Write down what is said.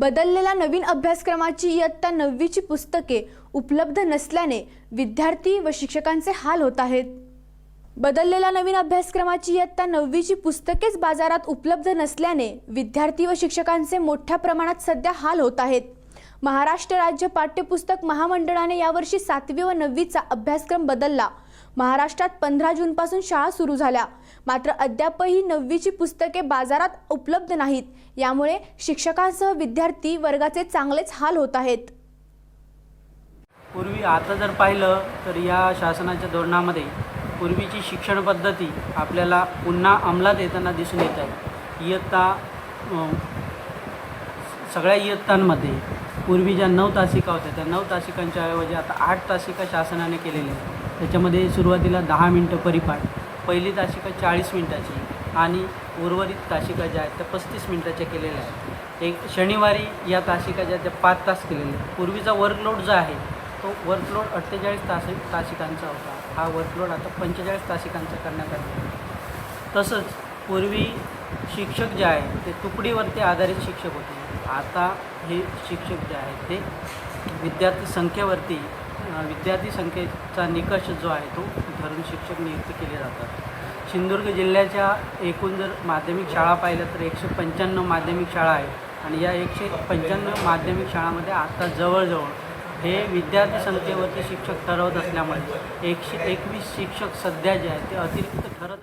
बदललेल्या नवीन अभ्यासक्रमाची इयत्ता नववीची पुस्तके उपलब्ध नसल्याने विद्यार्थी व शिक्षकांचे हाल होत आहेत. बदललेल्या नवीन अभ्यासक्रमाची इयत्ता नववीची पुस्तकेच बाजारात उपलब्ध नसल्याने विद्यार्थी व शिक्षकांचे मोठ्या प्रमाणात सध्या हाल होत आहेत. महाराष्ट्र राज्य पाठ्यपुस्तक महामंडळाने यावर्षी सातवी व नववीचा अभ्यासक्रम बदलला. महाराष्ट्रात पंधरा जूनपासून शाळा सुरू झाल्या. मात्र अद्यापही नववीची पुस्तके बाजारात उपलब्ध नाहीत. यामुळे शिक्षकांसह विद्यार्थी वर्गाचे चांगलेच हाल होत आहेत. पूर्वी आता जर पाहिलं तर या शासनाच्या धोरणामध्ये पूर्वीची शिक्षण पद्धती आपल्याला पुन्हा अंमलात येताना दिसून येत आहे. इयत्ता सगळ्या इयत्तांमध्ये पूर्वी ज्या नऊ तासिका होत्या त्या नऊ तासिकांच्या ऐवजी आता आठ तासिका शासनाने केलेल्या आहेत. त्याच्यामध्ये सुरुवातीला दहा मिनटं परिपाठ पहिली तासिका चाळीस मिनटाची आणि उर्वरित तासिका ज्या आहेत त्या पस्तीस मिनटाच्या केलेल्या आहेत. एक शनिवारी या तासिका ज्या त्या पाच तास केलेल्या आहेत. पूर्वीचा वर्कलोड जो आहे तो वर्कलोड अठ्ठेचाळीस तास तासिकांचा होता. हा वर्कलोड आता पंचेचाळीस तासिकांचा करण्यात आला आहे. तसंच पूर्वी शिक्षक जे आहे ते तुकडीवरती आधारित शिक्षक होते. आता हे शिक्षक जे आहेत ते विद्यार्थी संख्येवरती विद्यार्थी संख्येचा निकष जो आहे तो धरून शिक्षक नियुक्त केले जातात. सिंधुदुर्ग जिल्ह्याच्या एकूण जर माध्यमिक शाळा पाहिल्या तर एकशे पंच्याण्णव माध्यमिक शाळा आहेत आणि या एकशे पंच्याण्णव माध्यमिक शाळामध्ये आता जवळजवळ हे विद्यार्थी संख्येवरती शिक्षक ठरवत असल्यामुळे एकशे एकवीस शिक्षक सध्या जे आहेत ते अतिरिक्त ठरत